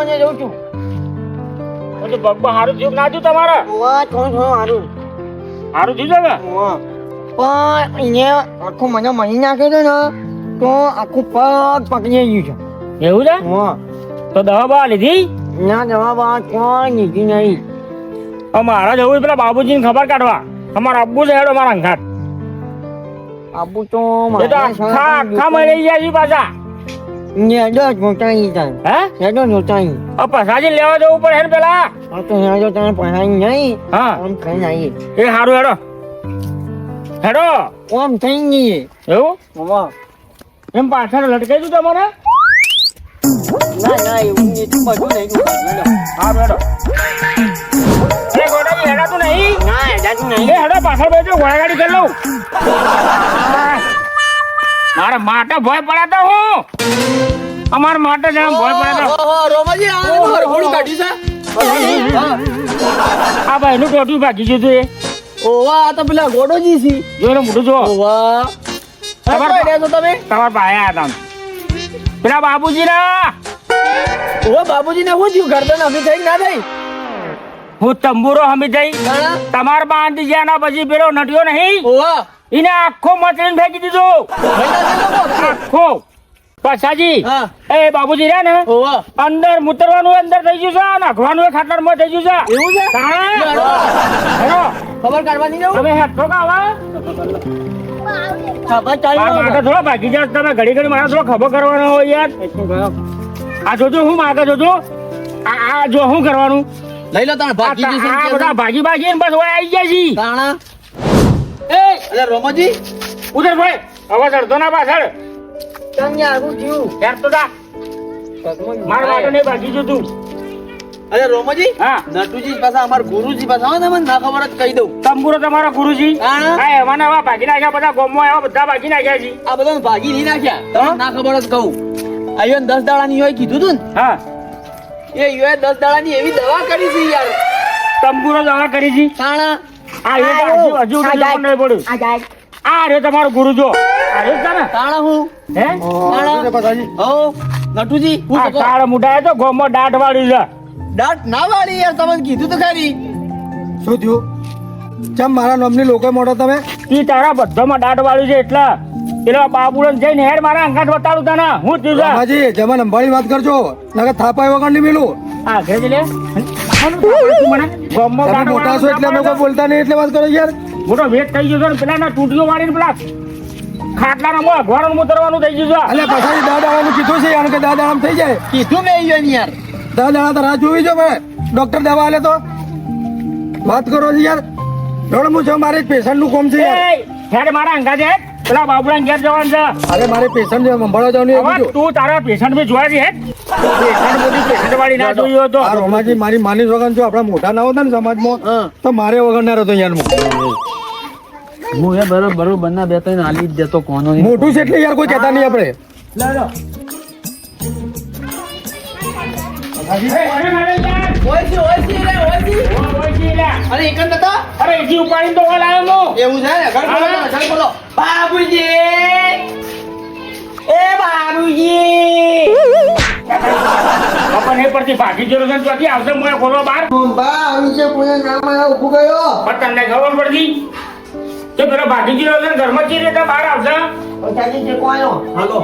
જૂતો ને જઉં છું. તો બબ્બા હારું જીવ ના થયું તમારે? ઓવા થોડું થોડું હારું. હારું જીવ છે પણ અહીંયા આખું મને મહી નાખે છે ને તો આખું પગ પકડી ગયું છે. એવું છે? ઓવા તો દવા બવા લીધી? ના દવા બા કોઈ લીધી નહીં. હવે મારા જવું પેલા બાબુજીને ખબર કાઢવા. અમારા અબ્બુ છે હેડો મારા ઘાટ આબુ તો તો આખા આખા મળી ગયા છે પાછા. ને દસ મોટાઈ થાય. હે? હવે પસાજી લેવા જવું પડે ને પેલા? આ તો તમે પહાઈ નહીં હા. આમ ખાઈને આવીએ. એ હારું હેડો. હેડો. ઓમ થઈ નહીં એવું? એમ પાછળ લટકાઈ દઉં તમારે? ના ના એવું નહીં તું બધું નહીં તું હેડો. હારું હેડો. અરે ગોડાજી હેડાતું નહીં? ના હેડાતું નહીં. હેડો પાછળ બેઠો ઘોડાગાડી કરી લઉં. મારે માટે ભય પડાતો હું. અમાર માટે જણા ભય પડાતો રોમાજી આ ઘોડું કાઢ્યું આ ભાઈ નું ટોટું ભાગી ગયું છે. ઓવા આ તો પેલા ગોડોજી છે. જો એનું મોઢું જો. ઓવા તમાર તમારે છો તમે? તમાર પાસે આ હતા. પેલા બાબુજી ના ઓવા બાબુજી ને શું થયું ગરદન હમી થઈ ના થઈ? હું તંબુરો હમી જઈ ના તમાર બાંધી ગયા ના પછી પેલો નટ્યો નહીં. ઓવા એને આખો મચડીને ફેંકી દીધો. આખો. પછાજી એ બાબુજી રહ્યા ને અંદર મુતરવાનું અંદર થઈ ગયું છે નાખવાનું એ ખાટરમાં થઈ ગયું છે. એવું છે? ખબર કાઢવાની તમે હેઠો કા આવા? ખબર મારા ચાલી માટે થોડો ભાગી જાવ તમે ઘડી ઘડી મારે થોડો ખબર કરવાનો હોય યાર. આ જોજો હું માગે જોજો. આ આ જો હું કરવાનું? લઈ લો ભાગી બસ આવી ગયા એ અરે રોમોજી ઉધર ભાઈ હવે અડધો ના પાછળ. તમને આવું થયું. યાર તો દા મારા માટે નહીં ભાગી જોતું અરે રોમાજી હા. નટુજી પાછા અમાર ગુરુજી પાછા. ને મને ના ખબર જ કહી દઉં. તંબુરો તમારા ગુરુજી? હા. એવા ને એવા ભાગી નાખ્યા બધા ગોમો એવા બધા ભાગી નાખ્યા છે. આ બધા ભાગી નહીં નાખ્યા. તમને ના ખબર જ કહું. આયો દસ દાડાની હોય કીધું તું હા. ને એ યોએ દસ દાડાની એવી દવા કરી છે યાર. તંબુરો દવા કરી છે? તાણા આ એ તો હજુ હજુ નહીં પડ્યું. આ રે તમારો ગુરુ જો. આ રે તમે તાણા હું? હે? હો. નટુજી આ તાળ મુડાય મુઢા તો ગોમો દાઢ વાળી છે. દાંત ના વાળી યાર તમને કીધું તો ખરી. શું થયું? ચમ મારા નામની લોકો મોટા તમે? ઈ તારા બધામાં દાઢ વાળી છે એટલે પેલો બાબુડન જઈને હેર મારા અંગાટ બતાડું તને. હું થયું છે જમન અંબાળી અંબાણી વાત કરજો. નકર થાપાય વગર નહીં મેલું. આ ઘેજ લે. તમે મોટા છો એટલે અમે કોઈ બોલતા નહીં એટલે વાત કરો યાર. મોટો વેટ થઈ ગયો છે ને પેલા ના તૂટીઓ વાળીને પેલા ખાટલાના મોં મુતરવાનું થઈ ગયું છે. એટલે પછી દા દાડાનું કીધું છે યાર કે દા થઈ જાય. કીધું નહીં યાર દા દાડા તો રાહ જોવી જો મેં ડોક્ટર દવા આલે તો. વાત કરો છો યાર. હું છું મારે પેશન્ટનું કોમ છે યાર. મારા અંગાજે. પેલા બાબુડાને ઘેર જવાનું છે. અરે મારે પેશન્ટ સંભાળવા જવાનું તું તારા પેશન્ટ બી જોવા છે પેશન્ટ બધી પેશન્ટ વાળી ના જોયું હતો આ રોમાજી મારી માની વગર જો આપણા મોટા ના હોતા ને સમાજમાં હા. તો મારે વગર ના રહેતો યાર હું. હું એ બરોબર બરોબર ના બે ત્રણ હાલી જ દેતો કોનો મોટું છે એટલે યાર કોઈ કહેતા નહીં આપણે. ઓયસી ઓયસી રે ઓયસી અરે એક જ અરે એથી ઉપાડીને તો ઓલ આવ્યો એવું છે ને? ઘર બોલો. ઘર બોલો. બાબુજી. એ બાબુજી. પડતી ભાગી ગયેલો છે ત્યાંથી આવશે મોય ખોલવા બહાર. બા આવી છે કોઈ નામ આયા ઊભો ગયો. પણ તમને ખબર પડતી? કે પેલો ભાગી છે ઘરમાં ચી રીતે બહાર આવશે. પછાડી જે હાલો.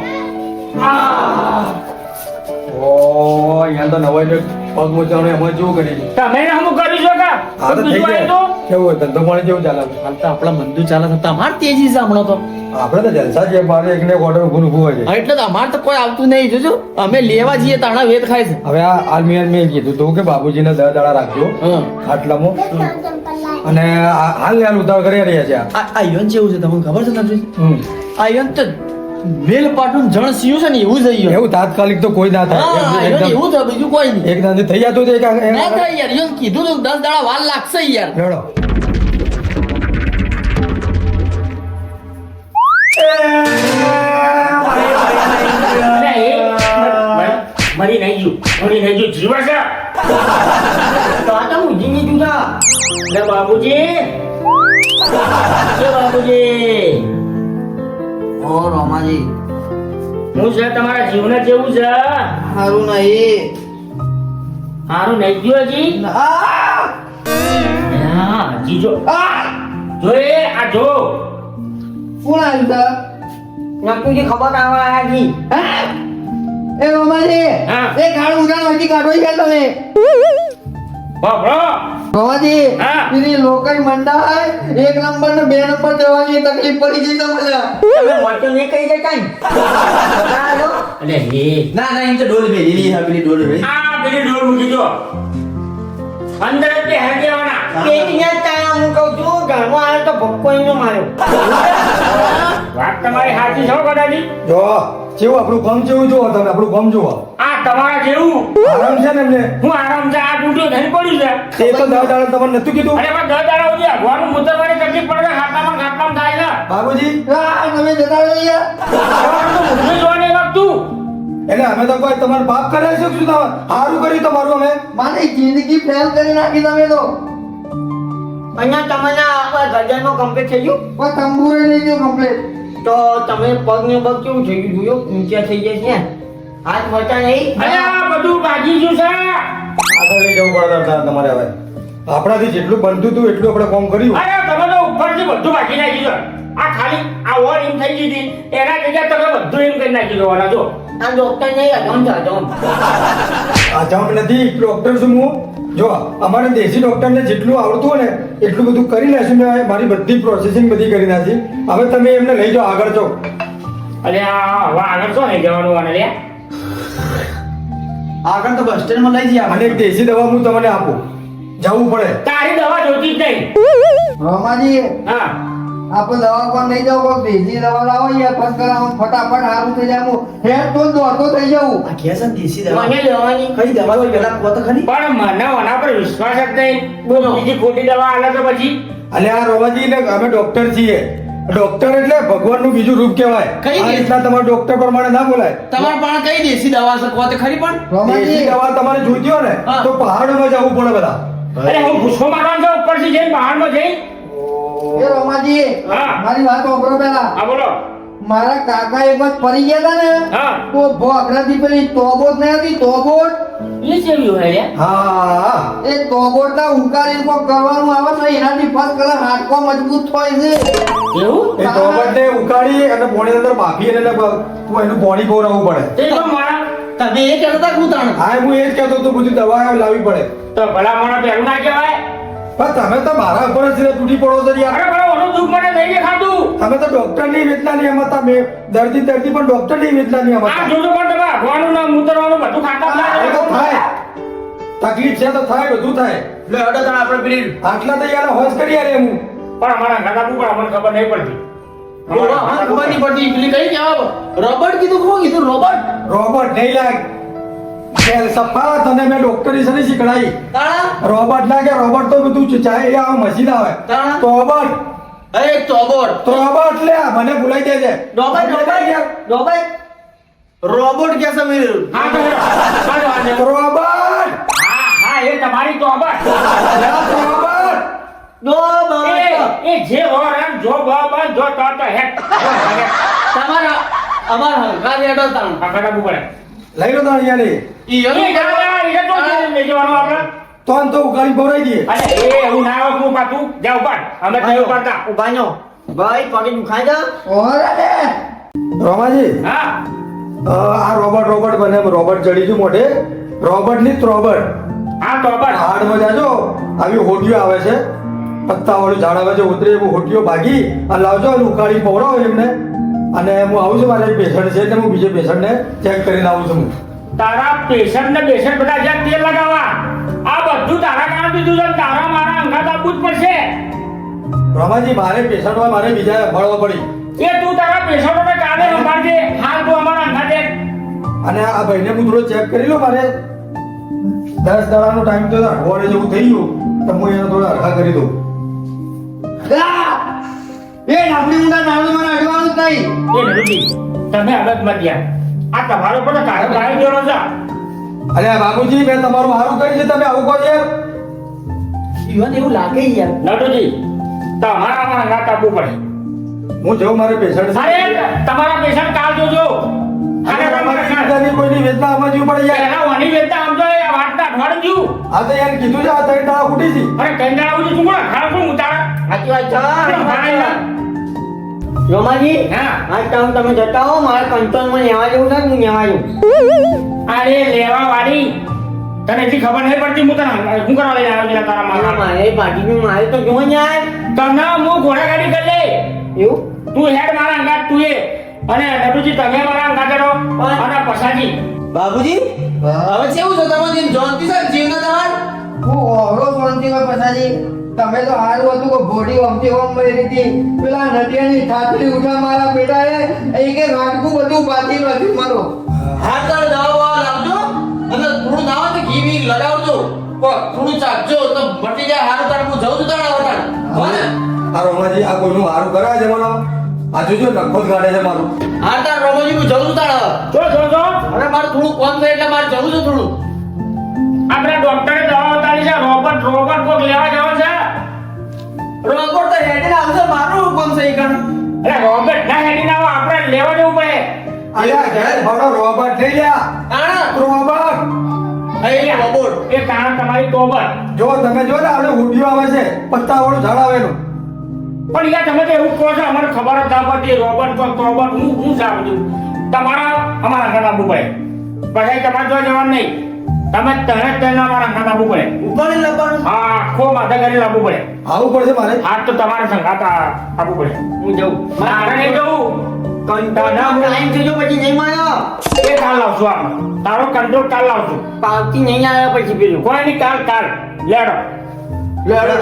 ઓ યાર તો નવો જો પગ મોચાવણે એમાં જેવું કરી તમે ને હમું કર્યું છો કા? હા તો થઈ જાય. તો? કેવું હોય ધંધો પાણી કેવું ચાલે. હાલ તો આપણા મંદુ ચાલે છે. તમાર તેજી છે હમણાં તો. આપણે તો જલસા છે મારે એકને ઓર્ડર ઊભું ઊભું હોય છે. એટલે તો અમાર તો કોઈ આવતું નહીં. જોજો અમે લેવા જઈએ તાણા વેત ખાય છે. હવે આ આલમિયાન મેં કીધું તું કે બાબુજીને દર દાડા રાખજો. હા. ખાટલામાં. અને આ- હાલ હાલ ઉતાવળ કરી રહ્યા છે આ. આ આ જેવું છે તમને ખબર છે તમને હમ. આ યન તો મેલ પાટું જણ સીયું છે ને એવું થઈ ગયું એવું તાત્કાલિક તો કોઈ ના થાય. એવું થાય બીજું કોઈ નહીં. એક દાંતે થઈ જતું એક ના થાય યાર યન કીધું તું દસ દાડા વાર લાગશે યાર. લેવડો. મરી- મરી નહીં ગયું. મરી નહીં ગયું. જીવા છે તો આ તો હું જીની જુદા બાબુજી. બાબુજી. ઓ રોમાજી. હું છે? તમારા જીવને જેવું છે? સારું નહીં. સારું નહીં ગયું હજી! હા હજી જો! જો એ આ જો. કોણ આવ્યું તા? નક્કુજી ખબર આવવા આયા છી એ રોમાજી હા. એ ખાડું ઉડાન હજી કાઢો છે તમે. હા. પેલી લોકલ મંડા એક નંબર ને બે નંબર જવાની તકલીફ પડી ગઈ તમને. તમે મોટો નહીં કહી દે કાંઈ અલે હે ના ના એમ તો ડોલ ભેજી હા પેલી ડોલ ભેજી આ પેલી ડોર મૂકી દો. અંદર જ હું. કહું છું ઘરમાં આવ્યો તો ભક્કો એનો માર્યો. વાત તમારી સાચી છો કદાજી જો જેવું આપણું કામ જેવું જુઓ તમે આપણું ગમ જુઓ. આ તમારા જેવું. આરામ છે ને એમને? હું આરામ છે આ ડૂંટો ધન પડ્યું છે. એ તો દસ દાડા તમને નતું કીધું. અરે પણ દસ દાડા સુધી અગવાનું મુતરવાની તકલીફ પડે ખાતામાં ખાતામાં થાય છે. બાબુજી? આ તમે જતા રહ્યા જોવાની વખતું એટલે અમે તો કોઈ તમાર બાપ કરે છે શું તમે સારું કર્યું તમારું અમે. મારી જિંદગી ફેલ કરી નાખી તમે તો. અહીંયા તમને આ ગજનનો કમ્પ્લીટ થઈ ગયું? કોઈ તંબુરે નહીં ગયો કમ્પ્લેટ તો તમે પગ ને પગ કેવું થઈ ગયું? જોયો ઊંચા થઈ છે. હાથ મળતા નહીં. અરે આ બધું ભાગી ગયું છે. આગળ લઈ જવું પડે તમારે હવે. આપણાથી જેટલું બનતું હતું એટલું આપણે કામ કર્યું. અરે તમે તો ઉપરથી બધું ભાગી નાખ્યું છે. આ ખાલી આ ઓર એમ થઈ ગઈ હતી. એના જગ્યાએ તમે બધું એમ કરી નાખી દેવાના જો. આ ડોક્ટર નહીં અજમ છે અજમ અજમ નથી ડોક્ટર છું હું? જો અમારે દેશી ડોક્ટરને જેટલું આવડતું હોય ને એટલું બધું કરી નાખ્યું મેં મારી બધી પ્રોસેસિંગ બધી કરી નાખી હવે તમે એમને લઈ જાઓ આગળ જાઓ. અરે આ હવે આગળ શું લઈ જવાનું અને લે? આગળ તો બસ સ્ટેન્ડમાં લઈ જઈએ અને એક દેશી દવા હું તમને આપું. જવું પડે. તારી દવા જોતી જ નહીં. રોમાજી હા. આપણે દવા પર નહીં જાવ કોઈ દેશી દવા લાવો યાર ફટ કરાવો ફટાફટ સારું થઈ જાય. હું હેડ તો દોડતો થઈ જાઉં. આ કે છે દેશી દવા? મને લેવાની. કઈ દવા હોય પેલા કોત તો ખરી પણ મને ઓના પર વિશ્વાસ જ નહીં. બોલો. બીજી ખોટી દવા આલે તો પછી? અલે આ રોમાજી ને અમે ડોક્ટર છીએ. ડોક્ટર એટલે ભગવાનનું બીજું રૂપ કહેવાય. કઈ દેશ? રીતના તમારે ડોક્ટર પ્રમાણે ના બોલાય. તમારે પણ કઈ દેશી દવા છે? કહો ખરી પણ. દેશી દવા તમારે જોઈતી હોય ને. તો પહાડોમાં જવું પડે બધા. અરે હું ભૂસો મારવાનો ઉપરથી જઈને પહાડમાં જઈ. એ રોમાજી મારી વાત સાંભળો પેલા હા બોલો. મારા કાકા એક વખત પડી ગયા હતા ને તો ભોગરાથી પેલી તોબોટ નહીં હતી તોબોટ? એ કેવી હોય હા હા. એ તોબોટ ના ઉકાળી કોક કરવાનું આવે તો એનાથી ફર્સ્ટ કલર હાડકો મજબૂત થાય છે. એવું? એ ટોમેટને ઉકાળી અને પોણી અંદર બાફી અને એને પડે. તે તો મારા તમે એ કહેતા હતા હું હા હું એ જ કહેતો હતો બધી દવા લાવવી પડે. તો ભલા મારા પહેલું ના કહેવાય? પણ તમે તો મારા ઉપર જ તૂટી પડો છો યાર. અરે ભલા ઓનું દુઃખ મને નહીં દેખાતું. તમે તો ડોક્ટરની વેદના નહીં અમતા મે દર્દી દર્દી પણ ડોક્ટરની વેદના નહીં આ એમાં જોજો પણ તમે આગવાનું ના મૂતરવાનું બધું ખાતા એ તો થાય. તકલીફ છે તો થાય બધું થાય. લે હડો તાણ આપણે પેલી આટલા તો યાર હોશ કરી આરે હું પણ અમારા ગાડા પણ અમને ખબર નહીં પડતી. ખબર નહીં પડતી. પેલી કઈ જવાબ રોબર્ટ કીધું કોણ કીધું? રોબર્ટ? રોબર્ટ નહીં લાગ. ખેલ સફા તને મેં ડોક્ટરી સની શીખડાઈ. તાણા? રોબોટ ના કે રોબોટ તો બધું છે ચાહે એ આ મસ્જિદ આવે. રોબોટ એ ચોબોટ તો રોબોટ લે આ મને ભૂલાઈ દે છે. રોબર્ટ રોબર્ટ રોબર્ટ રોબોટ કે સમીર મીર? હા હા હા એ તમારી તો અબર નો એ એ જે હોર એમ જો બાબા જો તો તો હેક તમારા અમાર હંકાર હેડો તાણ. કાકા ઉપર. લઈ લો તાણ યાર. એ. ઈ દાદા એ તો લઈ જવાનું આપણે. તો તો ઉગાડી પવરાઈ દઈએ. અરે એ એવું ના આવે તું પાછું જા ઉપર અમે કઈ ઉપાડતા. ઊભા નો ભાઈ પગે ખાઈ જા. ઓરે રે રોમાજી. હા. આ રોબર્ટ રોબર્ટ બને રોબર્ટ ચડી ગયું મોઢે. રોબર્ટની રોબોટ હા તો અબર હાડમાં જાજો. આવી હોટીઓ આવે છે. પત્તા વાળું ઝાડ આવે છે. ઉતરે એવું હોટીઓ ભાગી અને લાવજો અને ઉકાળી પવડાવો એમને. અને હું આવું છું મારે પેશન્ટ છે એટલે હું બીજે પેશન્ટને ચેક કરીને આવું છું. હું તારા પેશન્ટ ને પેશન્ટ બધા જ્યાં તેલ લગાવવા. આ બધું તારા કામ દીધું છે તારા મારા અંગાત આપવું જ પડશે. રમાજી મારે પેશન્ટ હોય મારે બીજા મળવા પડી. એ તું તારા પેશન્ટોને કાલે સંભાળજે. હાલ તું અમારા અંગાતે અને આ ભાઈને હું થોડો ચેક કરી લો મારે દસ દાડાનો ટાઈમ તો અઠવાડિયે જેવું થઈ ગયું તો હું એને થોડા હરખા કરી દઉં! એ નામની ઊંડા નાવડી મને અડવાનું જ નહીં. એ નરુજી તમે અડત મત યાર આ તમારો પણ કાયમ કાયમ જોડો છે. અરે બાબુજી મેં તમારું સારું કરી છે તમે આવું કહો છો યાર ઈવન એવું લાગે યાર. નટુજી તમારા માં ના કાપવું પડે. હું જઉં મારે પેશન્ટ અરે તમારા પેશન્ટ કાલ જોજો. અરે તમારે ચિંતાની કોઈની વેદના સમજવી પડે યાર. એના વાની વેચતા આમ તો એ વાતના થયું. આ તો યાર કીધું છે આ તૈડા ઉડી છે. અરે કઈ દાડા સુધી તું કોણ? ખાવા કોણ ઉતાર સાચી વાત છે? રોમાજી હા. આજ ટાઈમ તમે જતા હો મારે કંટ્રોલમાં લેવા જેવું છે હું લેવા જેવું અરે લેવા વાળી તને એટલી ખબર નહીં પડતી હું તને શું કરવા લઈને આવ્યો છે તારા મારા. મારે પાટીનું મારે તો જોવો ને યાર. તને હું ઘોડાગાડી કરી લે એવું? તું હેડ મારા અંગાત તું એ. અને નટુજી તમે મારા અંગાત કરો અને પસાજી બાબુજી હા. હવે કેવું છે તમારે જેમ જોનતી સર જીવન તમાર? હું ઓહરો શાંતિમાં પછાડી તમે તો હારું હતું કે બોડી અમથી ઓમ મરી હતી. પેલા નટિયાની છાતરી ઉઠા મારા બેટાએ એ કે વાટકું બધું બાકી નથી મારો. તારે દવા લાવજો અને થોડું ના તો ઘી બી લગાવજો. પણ થોડું ચાખજો તો મટી જાય હારું તારે. હું જઉં છું તારા વટાણ. હો ને આ રોમાજી આ કોઈનું હારું કરાવે છે મને? આ જોજો નખો જ ગાડે છે મારું. હા તાર રોમોજી હું જઉં છું તારા. થોડો થોડો અરે મારે થોડું કોમ થાય એટલે મારે જવું છે થોડું. આપણે ડોક્ટરે દવા બતાવી છે રોબર્ટ રોબર્ટ કોક લેવા જવાનું છે? રોબોટ તો હેડી આવશે મારું કોમ છે ઈ અરે રોબોટ ના હેડી ના આપણે લેવા જવું પડે. અલ્યા ઘેર ભાડો રોબોટ લઈ લ્યા આણા રોબોટ એ રોબોટ. એ કારણ તમારી તોબર જો તમે જો ને આપણે હુડિયો આવે છે પત્તા વાળું ઝાડ આવેલું. પણ યાર તમે તો એવું કહો છો અમને ખબર જ ના પડતી રોબોટ રોબોટ હું હું જાણું તમારા અમારા ઘરના પડે પછી તમારે જો જવાનું નહીં. તમે તને તેના મારા અમારા ઘર પડે. ઉપાડી લાવવાનું? હા આખો માથા કરી લાવવું પડે. આવું પડશે મારે? આજ તો તમારે સંગાતા આપવું પડે. હું જઉં. મારે નહીં જવું. કંટ્રોલ ટાઈમ થયો પછી નહીં મળ્યો એ કાલ લાવશું આપણે તારો કંટ્રોલ કાલ લાવશું પાવતી નહીં આવ્યા પછી પેલું. કોઈ નહીં કાલ કાલ. લેડો. લેડો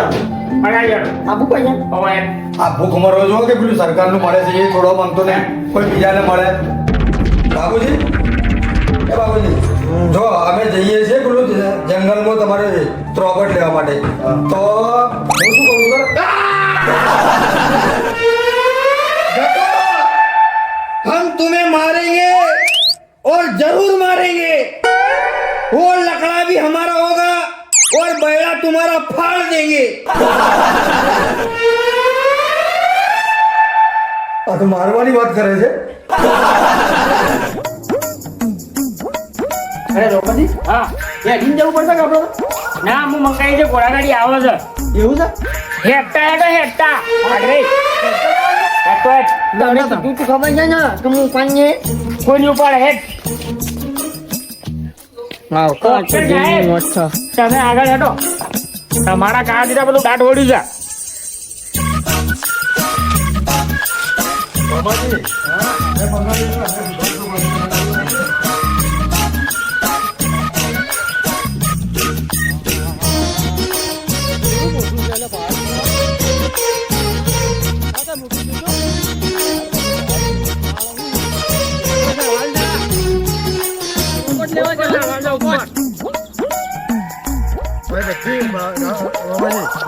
આપું પૈસા હવે આ ભૂખ મરો જો કે પેલું સરકારનું મળે છે એ થોડો માંગતો ને કોઈ બીજાને મળે. બાબુજી? એ બાબુજી? જો અમે જઈએ છીએ પેલું જ- જંગલમાં તમારે ત્રોબટ લેવા માટે તો હું શું કરું ખબર? हम तुम्हें मारेंगे और जरूर मारेंगे वो लकड़ा भी हमारा होगा और बैला तुम्हारा फाड़ देंगे આ તો મારવાની વાત કરે છે અરે દ્રૌપદી હા. હેડીને જવું પડશે કે આપણે? ના હું મંગાઈ છે ઘોડા ગાડી આવે છે. એવું છે? હેડતા હેડો હેડતા. આગળ. તમને બધું તો ખબર છે ને? કે હું કાંઈ કોઈની ઉપર હેડ. હા ડોક્ટર સાહેબ. તમે આગળ હેડો. તમારા કાળ દીધા બધું દાંત ઓળ્યું છે.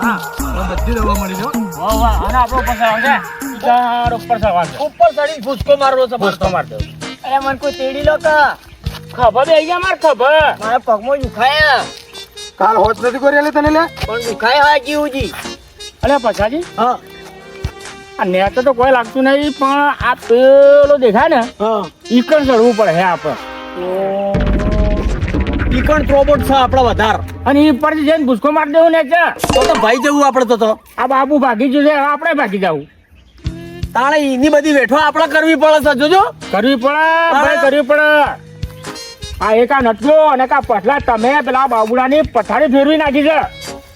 વાહ, વાહ. અને આપણો ઉપર છે ચાર ઉપર સવાલ ઉપર ચડીને ફૂસકો મારવો છે ભૂસકો માર. અરે મને કોઈ તેડી લો કે ખબર બે ગયા માર ખબર મારા પગમાં દુખાયા. કાલ હોત નથી કરી તને લે? પણ દુખાય હા જીવજી. અરે પછાજી હા. આ નેટ તો કોઈ લાગતું નહીં પણ આ પેલો દેખાય ને હા. ઈકણ ચડવું પડે હે આપણે. ઈકણ રોબોટ છે આપણો વધાર. અને એ પરથી જઈને ભૂસકો મારી દેવું ને છે તો તો ભાઈ જવું આપણે તો તો. આ બાબુ ભાગી જશે હવે આપણે ભાગી જવું. તાણે એની બધી વેઠો આપણે કરવી પડે છે જોજો. કરવી પડે ભાઈ કરવી પડે. આ એકા નટલો અને કા પછલા તમે પેલા બાબુડાની પથારી ફેરવી નાખી છે.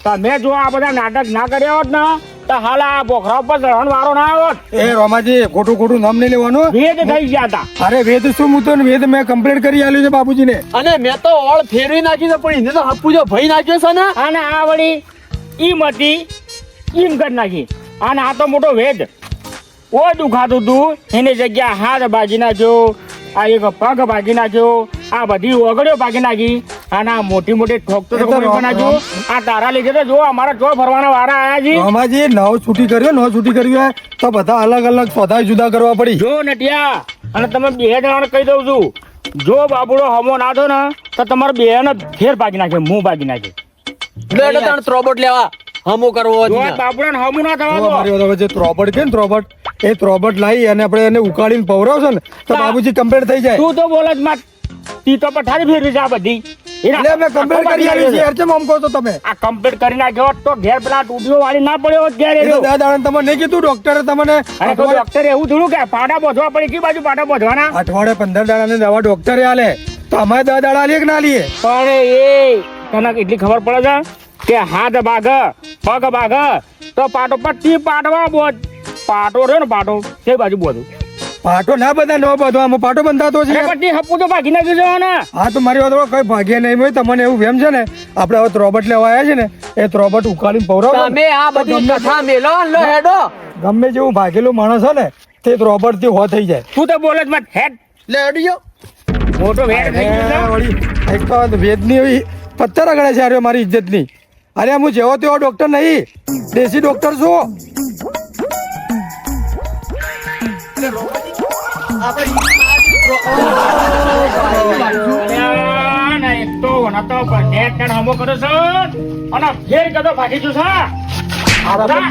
તમે જો આ બધા નાટક ના કર્યા હોત ને તો હાલ આ બોખરા ઉપર ચઢવાનો વારો ના આવત એ રોમાજી ખોટું ખોટું નામ નહીં લેવાનું. ભેદ થઈ ગયા હતા અરે વેદ શું? હું તો વેદ મેં કમ્પ્લીટ કરી આલ્યું છે બાબુજીને અને મેં તો ઓળ ફેરવી નાખી છે પણ એને તો હપુજો ભઈ નાખ્યો છે ને? અને આ વળી ઈમ હતી ઈમ કરી નાખી. અને આ તો મોટો વેદ. ઓ દુખાતું તું એની જગ્યા હાથ ભાગી નાખ્યો આ એક પગ ભાગી નાખ્યો આ બધી ઓગળીઓ ભાગી નાખી. અને ના મોટી મોટી ઠોક તો નાખ્યું આ તારા લીધે તો જો અમારા જો ફરવાના વારા આયા છે અમાજી નવ છૂટી કર્યો નવ છૂટી કર્યો હોય તો બધા અલગ અલગ સોદા જુદા કરવા પડી. જો નટિયા અને તમે બે જણાને કહી દઉં છું. જો બાબુડો હમો ના દો ને તો તમારે બે ને ફેર ભાગી નાખે મું ભાગી નાખે. બે ત્રણ ત્રોબટ લેવા. હમો કરવો બાબુડા બાપુડા હમું ના થવા દો. હવે જે ત્રોબટ છે ને ત્રોબટ એ ત્રોબટ લાવી અને આપણે એને ઉકાળીને પવરાવશો ને તો બાબુજી કમ્પ્લેટ થઈ જાય. તું તો બોલ જ માં તી તો પઠારી ફેરવી છે આ બધી. એટલે અમે કમ્પ્લીટ કરી આવી છે યાર આમ કહો તો તમે. આ કમ્પ્લીટ કરી નાખ્યો તો ઘેર પેલા ટૂટીઓ વાળી ના પડ્યો હોત ઘેર એ તો એનો. દાદા તમને નહીં કીધું ડોક્ટરે તમને અરે એવું થોડું કે પાડા બોધવા પડે કઈ બાજુ પાડા બોધવાના? અઠવાડિયે પંદર દાડાની દવા ડોક્ટરે આલે. તો અમારે દસ દાડા કે ના આલીએ? પણ એ તને એટલી ખબર પડે છે કે હાથ ભાગ પગ ભાગ તો પાટો પછી પાટવા બોધ. પાટો રહ્યો ને પાટો તે બાજુ બોધું? પાટો ના બધા ન બધો આમ પાટો બંધાતો છે. પટ્ટી હપ્પુ તો ભાગી નાખ્યું છે ને હા તો મારી વાત કઈ ભાગ્ય નહીં હોય તમને એવું વેમ છે ને આપણે હવે ત્રોબટ લેવા આવ્યા છે ને એ ત્રોબટ ઉકાળીને પવરાવો તમે આ બધી કથા મેલો લો હેડો. ગમે જેવું ભાગેલું માણસ હોય ને તે ત્રોબટથી હો થઈ જાય. તું તો બોલે જ મત હેડ. લે હેડજો મોટો વેડ થઈ ગયો એક તો વેદની એવી પથ્થર અગડે છે અરે મારી ઇજ્જતની. અરે હું જેવો તેવો ડોક્ટર નહીં દેશી ડોક્ટર છું.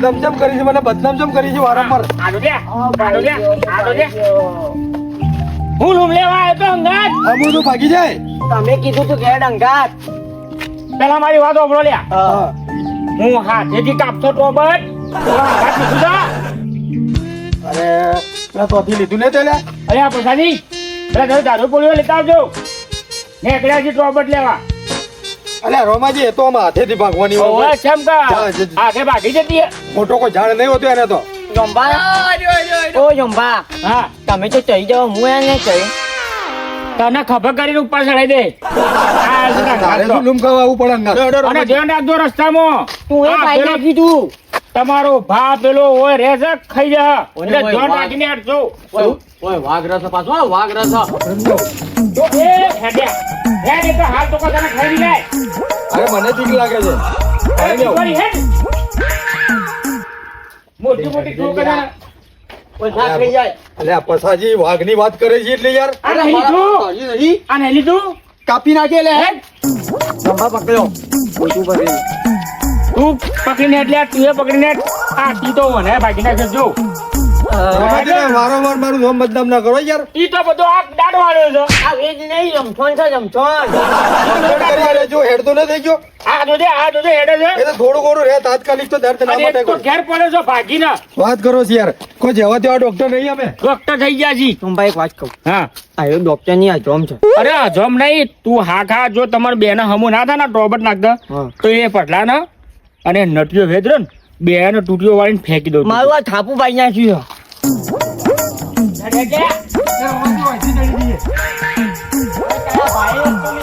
બદનામ કરી છે મને બદનામ ચમ કરી છે વારંવાર હું લેવા આવ્યો તો અંગાત બધું ભાગી જાય તમે કીધું તું ઘેર અંગાત પેલા મારી વાત ઓબળો લ્યા હા. હાથેથી કાપતો તો બટ હાથ લીધું અરે તોથી લીધું ને તેલા અરે આ પ્રસાદી પેલા તમે દારૂ પોળીઓ લેતા આવજો. ને એકડા જે ટોબટ લેવા. અરે રોમાજી એ તો આમાં હાથેથી ભાગવાની હોય. કેમ કા. હાથે ભાગી જતી મોટો કોઈ ઝાડ નહીં હોતું એને તો. જંબા? ઓ જંબા. હા. તમે તો ચઈ જાઓ હું એને ચઈ. તને ખબર કરીને ઉપર ચડાઈ દે. તારે ઘાટો. શું લૂમ ખાવા આવવું પડે અને ધ્યાન રાખજો રસ્તામાં. તું એ ભાઈ કીધું. તમારો ભા પેલો હોય રહે ખાઈ જા. એટલે ઓય, રાખીને હટજો ઓય વાઘ રસ પાછો વાઘ રસ. તો એ હેડ્યા હેડ એ તો હાલ તો કદાને ખાઈ જાય. અરે મને ઠીક લાગે છે. અરે હેડ. મોટી મોટી ઓય ખાઈ પસાજી વાઘની વાત કરે છે એટલે યાર. અરે નહીં લીધું આ લીધું. કાપી નાખે લે. પકડ્યો. તું પકડીને એટલે તું એ પકડીને આ તી તો મને ભાગી નાખે જો. વારંવાર મારું નામ બદનામ ના કરો યાર. ઈ તો બધો આ દાડો વાળ્યો છે. આ વેજ નહીં જમછોન છે જો હેડ તો ન થઈ ગયો આ જોજે આ જોજે હેડે છે. એ તો થોડું ઘણું રે તાત્કાલિક તો દર્દ ના માટે તો ઘેર છો ભાગીને વાત કરો છો યાર. કોઈ જેવા તેવા ડોક્ટર નહીં અમે. ડોક્ટર થઈ ગયા છી તું ભાઈ વાત કહું. હા. આ ડોક્ટરની આ જોમ છે. અરે હજમ નહીં. તું હા ખા જો તમારે બેને હમો ના થાય ને ટોબટ નાખ દે. તો એ પટલા ને અને નટીઓ વેદરો ને બે ને તૂટીઓ વાળીને ફેંકી દઉં મારું આ થાપુ ભાઈ નાખ્યું ઓય